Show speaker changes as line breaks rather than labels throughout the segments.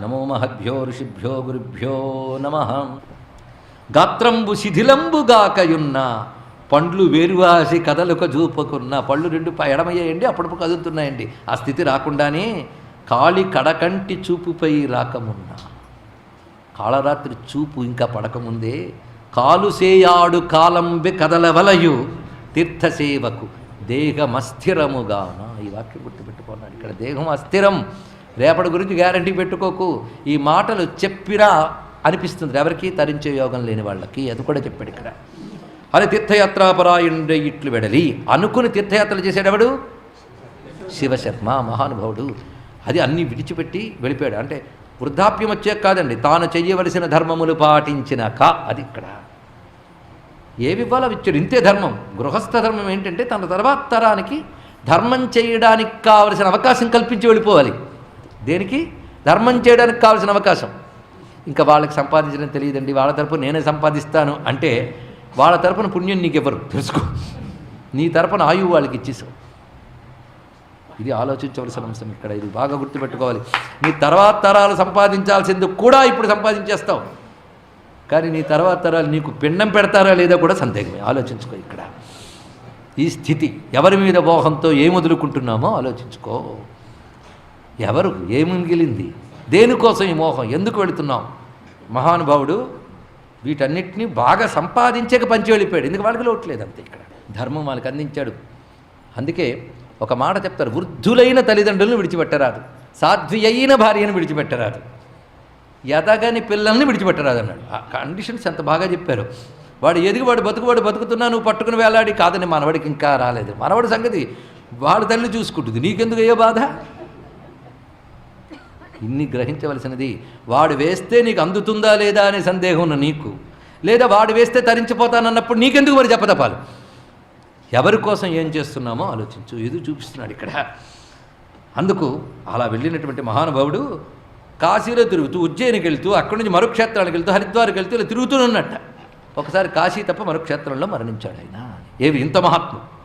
నమో మహద్భ్యో ఋషిభ్యో గురుభ్యో నమ. గాత్రంబు శిథిలంబుగాకయున్న పండ్లు వేరువాసి కదలుక చూపుకున్న పళ్ళు రెండు ప- ఎడమయ్యాయండి అప్పుడప్పుడు కదులుతున్నాయండి. ఆ స్థితి రాకుండానే కాళి కడకంటి చూపుపై రాకమున్నా. కాళరాత్రి చూపు ఇంకా పడకముందే కాలుసేయాడు కాలంబి కాలంబె కదలవలయు తీర్థసేవకు దేహమస్థిరముగాన. ఈ వాక్యం గుర్తుపెట్టుకున్నాడు ఇక్కడ దేహం అస్థిరం రేపటి గురించి గ్యారంటీ పెట్టుకోకు. ఈ మాటలు చెప్పిరా అనిపిస్తుంది. ఎవరికి తరించే యోగం లేని వాళ్ళకి అది కూడా చెప్పాడు ఇక్కడ. అది తీర్థయాత్రాపరాయుండే ఇట్లు వెడలి. అనుకుని తీర్థయాత్రలు చేసేటవాడు శివశర్మ మహానుభావుడు. అది అన్ని విడిచిపెట్టి వెళ్ళిపోయాడు. అంటే వృద్ధాప్యం వచ్చే కాదండి. తాను చెయ్యవలసిన ధర్మములు పాటించినాక అది ఇక్కడ. ఏవి ఇవ్వాలో ఇచ్చాడు. ఇంతే ధర్మం. గృహస్థ ధర్మం ఏంటంటే తన తర్వాత తరానికి ధర్మం చేయడానికి కావలసిన అవకాశం కల్పించి వెళ్ళిపోవాలి. దేనికి? ధర్మం చేయడానికి కావాల్సిన అవకాశం. ఇంకా వాళ్ళకి సంపాదించడం తెలియదండి. వాళ్ళ తరపున నేనే సంపాదిస్తాను అంటే వాళ్ళ తరపున పుణ్యం నీకు ఇవ్వరు తెలుసుకో. నీ తరపున ఆయువు వాళ్ళకి ఇచ్చేసావు. ఇది ఆలోచించవలసిన అంశం ఇక్కడ. ఇది బాగా గుర్తుపెట్టుకోవాలి. నీ తర్వాత తరాలు సంపాదించాల్సింది కూడా ఇప్పుడు సంపాదించేస్తావు. కానీ నీ తర్వాత తరాలు నీకు పిండం పెడతారా లేదా కూడా సందేహమే. ఆలోచించుకో ఇక్కడ. ఈ స్థితి ఎవరి మీద మోహంతో ఏం వదులుకుంటున్నామో ఆలోచించుకో. ఎవరు? ఏమి మిగిలింది దేనికోసం ఈ మోహం? ఎందుకు వెళుతున్నాం మహానుభావుడు వీటన్నిటిని బాగా సంపాదించక పంచి వెళ్ళిపోయాడు. ఎందుకు వాళ్ళకి లోట్లేదు అంతే ఇక్కడ. ధర్మం వాళ్ళకి అందించాడు. అందుకే ఒక మాట చెప్తారు. వృద్ధులైన తల్లిదండ్రులను విడిచిపెట్టరాదు. సాధ్వి అయిన భార్యను విడిచిపెట్టరాదు. ఎదగని పిల్లల్ని విడిచిపెట్టరాదు అన్నాడు. ఆ కండిషన్స్ ఎంత బాగా చెప్పారు. వాడు ఎదిగి వాడు బతుకుతున్నా నువ్వు పట్టుకుని వేలాడి కాదని మనవాడికి ఇంకా రాలేదు. మనవాడి సంగతి వాడు తల్లి చూసుకుంటుంది. నీకెందుకు అయ్యో బాధ? ఇన్ని గ్రహించవలసినది వాడు వేస్తే నీకు అందుతుందా లేదా అనే సందేహం ఉన్న నీకు. లేదా వాడు వేస్తే తరించిపోతానన్నప్పుడు నీకెందుకు మరి చెప్పదపాలు ఎవరి కోసం ఏం చేస్తున్నామో ఆలోచించు. ఇది చూపిస్తున్నాడు ఇక్కడ. అందుకు అలా వెళ్ళినటువంటి మహానుభావుడు కాశీలో తిరుగుతూ ఉజ్జయినికి వెళ్తూ అక్కడి నుంచి మరుక్షేత్రానికి వెళ్తూ హరిద్వార్కి వెళ్తూ ఇలా తిరుగుతూనే ఉన్నట్ట. ఒకసారి కాశీ తప్ప మరుక్షేత్రంలో మరణించాడు ఆయన. ఏవి ఇంత మహాత్ముడు.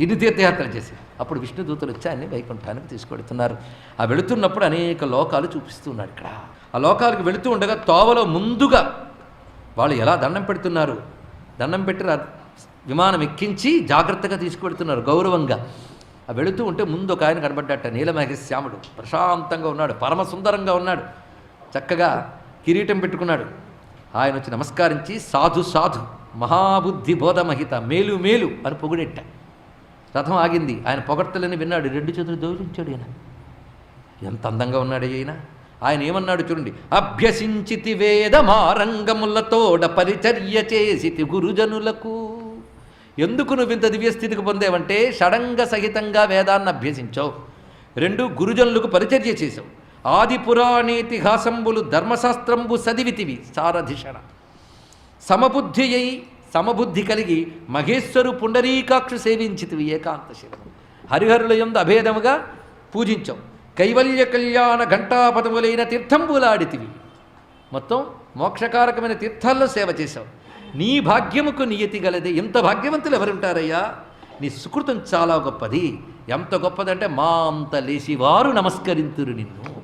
ఇన్ని తీర్థయాత్రలు చేసి. అప్పుడు విష్ణుదూతలు వచ్చి ఆయన్ని వైకుంఠానికి తీసుకెడుతున్నారు ఆ వెళుతున్నప్పుడు అనేక లోకాలు చూపిస్తున్నాడు ఇక్కడ. ఆ లోకాలకు వెళుతూ ఉండగా తోవలో ముందుగా వాళ్ళు ఎలా దండం పెడుతున్నారు? దండం పెట్టి విమానం ఎక్కించి జాగ్రత్తగా తీసుకువెడుతున్నారు గౌరవంగా. ఆ వెళుతూ ఉంటే ముందు ఒక ఆయన కనబడ్డట నీలమహేశ్యాముడు ప్రశాంతంగా ఉన్నాడు పరమ సుందరంగా ఉన్నాడు. చక్కగా కిరీటం పెట్టుకున్నాడు. ఆయన వచ్చి నమస్కరించి సాధు సాధు మహాబుద్ధి బోధమహిత మేలు మేలు అని పొగిడెట్ట రథం ఆగింది. ఆయన పొగడ్తలని విన్నాడు. రెండు చేతులు దోషించాడు ఈయన. ఎంత అందంగా ఉన్నాడు ఈయన. ఆయన ఏమన్నాడు చూడండి. అభ్యసించితి వేదమారంగములతోడ పరిచర్య చేసితి గురుజనులకు. ఎందుకు నువ్వు ఇంత దివ్యస్థితికి పొందేవంటే షడంగ సహితంగా వేదాన్ని అభ్యసించావు. రెండు గురుజనులకు పరిచర్య చేసావు ఆది పురాణేతిహాసంబులు ధర్మశాస్త్రంబు సదివితివి. సారధిషణ సమబుద్ధి అయి సమబుద్ధి కలిగి మహేశ్వరు పుండరీకాక్షు సేవించితివి ఏకాంత శివం హరిహరుల ఎందు అభేదముగా పూజించాం. కైవల్య కళ్యాణ ఘంటాపదములైన తీర్థంబులాడితివి. మొత్తం మోక్షకారకమైన తీర్థాల్లో సేవ చేశావు. నీ భాగ్యముకు నియతి గలది. ఎంత భాగ్యవంతులు ఎవరుంటారయ్యా? నీ సుకృతం చాలా గొప్పది. ఎంత గొప్పదంటే మా అంత లేచివారు నమస్కరింతురు నిన్ను.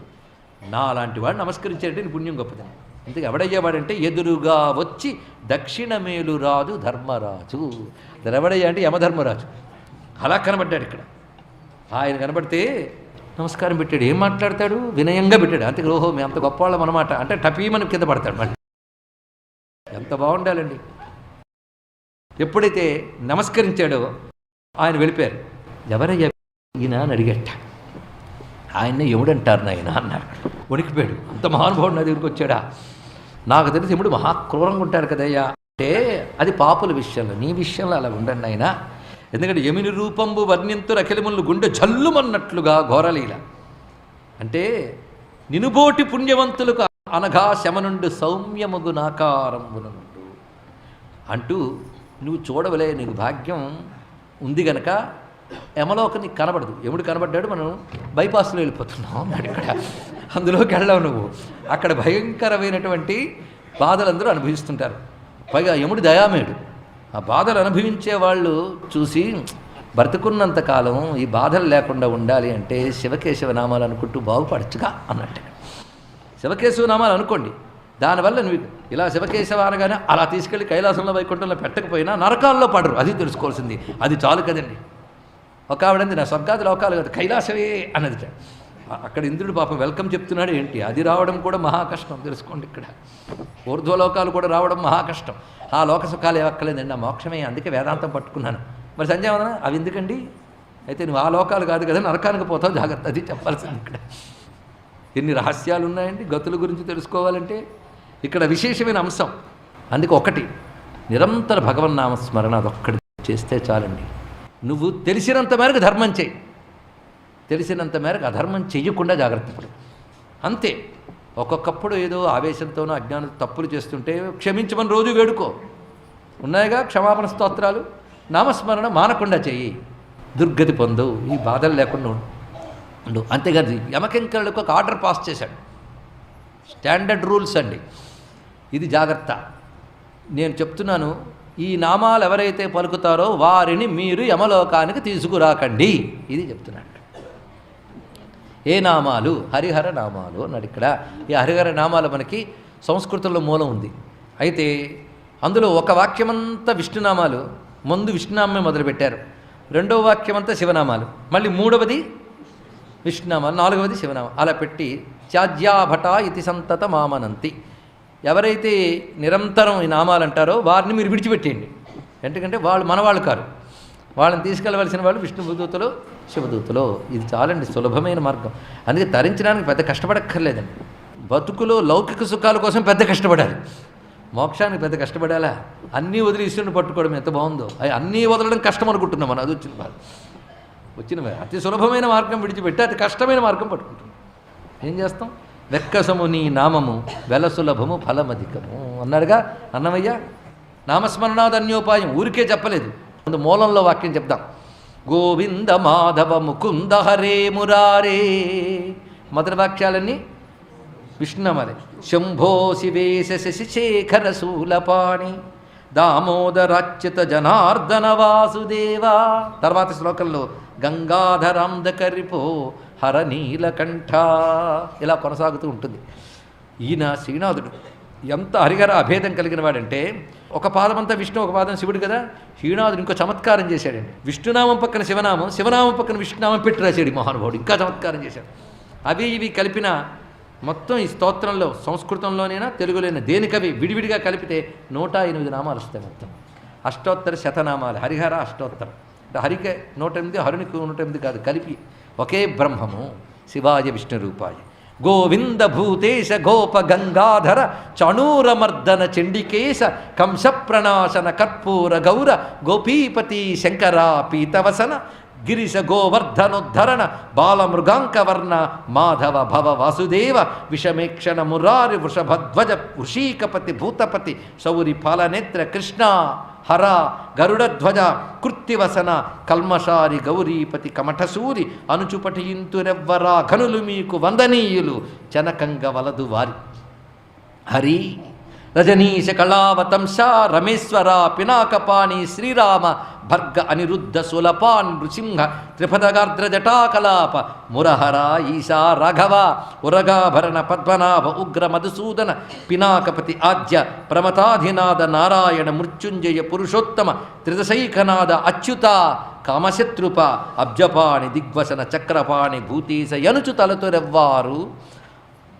నా లాంటి వాడు నమస్కరించాడంటే నీ పుణ్యం గొప్పదని. అందుకే ఎవడయ్యేవాడంటే ఎదురుగా వచ్చి దక్షిణ మేలు రాదు ధర్మరాజు ఎవడయ్యా అంటే యమధర్మరాజు. అలా కనబడ్డాడు ఇక్కడ. ఆయన కనబడితే నమస్కారం పెట్టాడు. ఏం మాట్లాడతాడు? వినయంగా పెట్టాడు. అంతే ఓహో మేము అంత గొప్పవాళ్ళం అనమాట అంటే టపీమని కింద పడతాడు మళ్ళీ. ఎంత బాగుండాలండి. ఎప్పుడైతే నమస్కరించాడో ఆయన వెళ్ళిపోయారు. ఎవరయ్యా? ఈయన అని అడిగట్ట ఆయన్ని ఎముడంటారు నాయన అన్నాడు. వణికిపోయాడు. అంత మహానుభావుడు నా దగ్గరికి వచ్చాడా? నాకు తెలిసి ఎముడు మహా క్రూరంగా కదయ్యా. అంటే అది పాపుల విషయంలో నీ విషయంలో అలా ఉండండి ఆయన ఎందుకంటే యమిని రూపంబు వర్ణింతు అఖిలములు గుండె జల్లుమన్నట్లుగా ఘోరలీల. అంటే నినుబోటి పుణ్యవంతులకు అనగా శమనుండు సౌమ్యముగు నాకారంబునుండు అంటూ నువ్వు చూడవలే నీకు భాగ్యం ఉంది గనక యమలోక నీకు కనబడదు. ఎముడు కనబడ్డాడు మనం బైపాస్లో వెళ్ళిపోతున్నాం ఇక్కడ. అందులోకి వెళ్ళావు నువ్వు. అక్కడ భయంకరమైనటువంటి బాధలందరూ అనుభవిస్తుంటారు. పైగా యముడు దయామేడు ఆ బాధలు అనుభవించే వాళ్ళు చూసి బ్రతుకున్నంత కాలం ఈ బాధలు లేకుండా ఉండాలి అంటే శివకేశవ నామాలు అనుకుంటూ బాగుపడచ్చుగా అన్నట్టు. శివకేశవ నామాలు అనుకోండి. దానివల్ల నువ్వు ఇలా శివకేశవ అనగానే అలా తీసుకెళ్ళి కైలాసంలో వైకుంఠంలో పెట్టకపోయినా నరకాల్లో పడరు. అది తెలుసుకోవాల్సింది. అది చాలు కదండి. ఒక ఆవిడంది నా స్వర్గాది లోకాలు కదా కైలాసమే అన్నది. అక్కడ ఇంద్రుడు పాపం వెల్కమ్ చెప్తున్నాడు ఏంటి? అది రావడం కూడా మహా కష్టం తెలుసుకోండి ఇక్కడ. ఊర్ధ్వలోకాలు కూడా రావడం మహా కష్టం. ఆ లోక సుఖాలు ఏవక్కలేదండి ఆ మోక్షమే అందుకే వేదాంతం పట్టుకున్నాను. మరి సంజయవదన అవి ఎందుకండి? అయితే నువ్వు ఆ లోకాలు కాదు కదా నరకానికి పోతావు జాగ్రత్త అది చెప్పాల్సింది ఇక్కడ. ఎన్ని రహస్యాలు ఉన్నాయండి గతుల గురించి తెలుసుకోవాలంటే ఇక్కడ విశేషమైన అంశం. అందుకే ఒకటి నిరంతర భగవన్నామస్మరణ అదొక్కటి చేస్తే చాలండి. నువ్వు తెలిసినంత మేరకు ధర్మం చేయి. తెలిసినంత మేరకు అధర్మం చెయ్యకుండా జాగ్రత్త పడు. అంతే. ఒక్కొక్కప్పుడు ఏదో ఆవేశంతోనో అజ్ఞానం తప్పులు చేస్తుంటే క్షమించమని రోజు వేడుకో. ఉన్నాయిగా క్షమాపణ స్తోత్రాలు నామస్మరణ మానకుండా చెయ్యి. దుర్గతి పొందు ఈ బాధలు లేకుండా ఉండు. ఉండు. అంతేకాదు యమకింకరులకు ఒక ఆర్డర్ పాస్ చేశాడు. స్టాండర్డ్ రూల్స్ అండి. ఇది జాగ్రత్త. నేను చెప్తున్నాను ఈ నామాలు ఎవరైతే పలుకుతారో వారిని మీరు యమలోకానికి తీసుకురాకండి. ఇది చెప్తున్నాడు. ఏ నామాలు? హరిహర నామాలు అన్నాడు ఇక్కడ. ఈ హరిహర నామాలు మనకి సంస్కృతంలో మూలం ఉంది. అయితే అందులో ఒక వాక్యమంతా విష్ణునామాలు ముందు విష్ణునామే మొదలుపెట్టారు. రెండవ వాక్యమంతా శివనామాలు మళ్ళీ మూడవది విష్ణునామాలు నాలుగవది శివనామం అలా పెట్టి త్యాజ్యాభట ఇతి సంతత మామనంతి. ఎవరైతే నిరంతరం ఈ నామాలు అంటారో వారిని మీరు విడిచిపెట్టేయండి. ఎందుకంటే వాళ్ళు మనవాళ్ళు కారు. వాళ్ళని తీసుకెళ్ళవలసిన వాళ్ళు విష్ణుదూతలు శివదూతులు. ఇది చాలండి సులభమైన మార్గం. అందుకే తరించడానికి పెద్ద కష్టపడక్కర్లేదండి. బతుకులో లౌకిక సుఖాల కోసం పెద్ద కష్టపడాలి. మోక్షానికి పెద్ద కష్టపడాలా? అన్నీ వదిలి ఈశ్వరుని పట్టుకోవడం ఎంత బాగుందో. అవి అన్నీ వదలడం కష్టం అనుకుంటున్నాం మనం అది వచ్చిన బాధ. వచ్చిన అతి సులభమైన మార్గం విడిచిపెట్టి అతి కష్టమైన మార్గం పట్టుకుంటున్నాం. ఏం చేస్తాం? వెక్కసము నీ నామము వెలసులభము ఫలమధికము. అన్నాడుగా అన్నమయ్య నామస్మరణాదన్యోపాయం. ఊరికే చెప్పలేదు. ముందు మూలంలో వాక్యం చెప్దాం. గోవింద మాధవ ముకుంద హరే మురారే. మొదటి వాక్యాలన్నీ విష్ణుమరే. శంభో శివేశ శశిశేఖర శూలపాణి. దామోదరాచ్యుత జనార్దన వాసుదేవా. తర్వాత శ్లోకంలో గంగాధరాంధకరిపో హర నీలకంఠ. ఇలా కొనసాగుతూ ఉంటుంది. ఈయన శ్రీనాథుడు. ఎంత హరిహర అభేదం కలిగిన వాడంటే ఒక పాదమంతా విష్ణు ఒక పాదం శివుడు కదా? శ్రీనాథుడు ఇంకో చమత్కారం చేశాడండి విష్ణునామం పక్కన శివనామం శివనామం పక్కన విష్ణునామం పెట్టి రాశాడు మహానుభావుడు. ఇంకా చమత్కారం చేశాడు. అవి ఇవి కలిపిన మొత్తం ఈ స్తోత్రంలో సంస్కృతంలోనైనా తెలుగులోనైనా దేనికవి విడివిడిగా కలిపితే నూట ఎనిమిది నామాలు వస్తాయి మొత్తం. అష్టోత్తర శతనామాలు హరిహర అష్టోత్తరం. అంటే నూట ఎనిమిది హరునికి నూట ఎనిమిది కాదు కలిపి ఒకే బ్రహ్మము శివాయ విష్ణు రూపాయ. గోవింద భూతేశ గోప గంగాధర చణూరమర్దన చండికేశ కంస ప్రణాశన కర్పూర గౌర గోపీపతి శంకరా పీతవసన గిరిశ గోవర్ధనోద్ధరణ బాలమృగాంకవర్ణ మాధవ భవ వాసుదేవ విషమేక్షణ మురారి వృషభధ్వజ వృషీకపతి భూతపతి సౌరి పాలనేత్ర కృష్ణ హర గరుడధ్వజ కృత్తివసన కల్మషారి గౌరీపతి కమఠసూరి అనుచుపటియింతురెవ్వరా ఘనులు మీకు వందనీయులు జనకంగ వలదు వారి. హరి రజనీశ కళావతంశ రమేశ్వర పినాకపాణి శ్రీరామ భర్గ అనిరుద్ధ సులపాన్ నృసింహ త్రిపదగార్ద్ర జటాకలాప మురహర ఈశా రాఘవ ఉరగాభరణ పద్మనాభ ఉగ్ర మధుసూదన పినాకపతి ఆద్య ప్రమతాధినాద నారాయణ మృత్యుంజయ పురుషోత్తమ త్రిదశైకనాద అచ్యుత కామశత్రుప అబ్జపాణి దిగ్వసన చక్రపాణి భూతీశ యనుచు తలతురెవ్వారు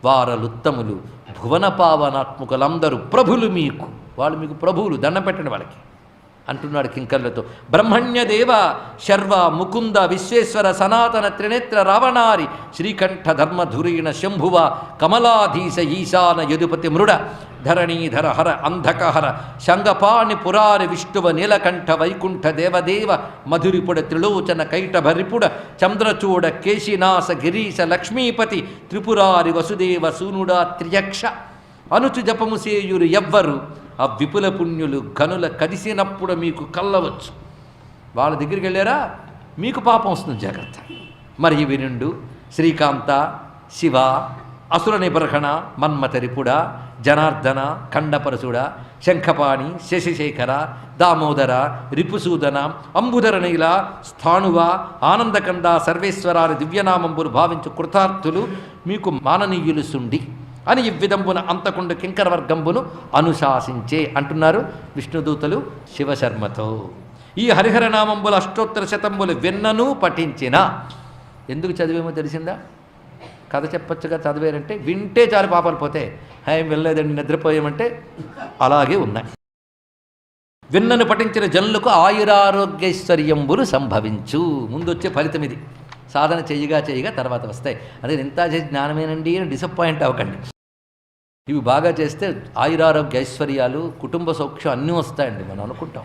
వారలుత్తములు. భువన పావనాత్మకులందరూ ప్రభులు మీకు. వాళ్ళు మీకు ప్రభువులు దండం పెట్టండి వాళ్ళకి. అంటున్నాడు కింకర్లతో. బ్రహ్మణ్యదేవ శర్వ ముకుంద విశ్వేశ్వర సనాతన త్రినేత్ర రావణారి శ్రీకంఠ ధర్మధురీణ శంభువ కమలాధీశ ఈశాన యదుపతి మృడ ధరణీధర హర అంధకహర శంగపాణి పురారి విష్ణువ నీలకంఠ వైకుంఠ దేవదేవ మధురిపుడ త్రిలోచన కైటభరిపుడ చంద్రచూడ కేశినాస గిరీశ లక్ష్మీపతి త్రిపురారి వసుదేవ సూనుడా త్రియక్ష. అనుచు జపము సేయురు ఎవ్వరు? ఆ విపుల పుణ్యులు గనుల కదిసినప్పుడు మీకు కల్లవచ్చు వాళ్ళ దగ్గరికి వెళ్ళారా? మీకు పాపం వస్తుంది జాగ్రత్త. మరి ఇవి రెండు. శ్రీకాంత శివ అసుర నిబర్హణ మన్మతరిపుడ జనార్దన ఖండపరసుడ శంఖపాణి శశిశేఖర దామోదర రిపుసూదన అంబుధరనీల స్థాణువ ఆనందకంద సర్వేశ్వరాని దివ్యనామంబులు భావించు కృతార్థులు మీకు మాననీయులు సుండి. అని ఇవ్విదంబున అంతకుండు కింకర వర్గంబును అనుశాసించే అంటున్నారు విష్ణుదూతలు శివశర్మతో. ఈ హరిహర నామంబుల అష్టోత్తర శతంబులు విన్నను పఠించిన ఎందుకు చదివేమో తెలిసిందా? కథ చెప్పొచ్చుగా చదివారంటే వింటే చాలు పాపాలు పోతే. హాయం వెళ్ళలేదండి నిద్రపోయామంటే అలాగే ఉన్నాయి. విన్నను పఠించిన జనులకు ఆయురారోగ్యైశ్వర్యంబులు సంభవించు. ముందు వచ్చే ఫలితం ఇది సాధన చేయగా చేయగా తర్వాత వస్తాయి. అదే ఇంత చేసి జ్ఞానమేనండి అని డిసప్పాయింట్ అవ్వకండి. ఇవి బాగా చేస్తే ఆయురారోగ్య ఐశ్వర్యాలు కుటుంబ సౌఖ్యం అన్నీ వస్తాయండి మనం అనుకుంటాం.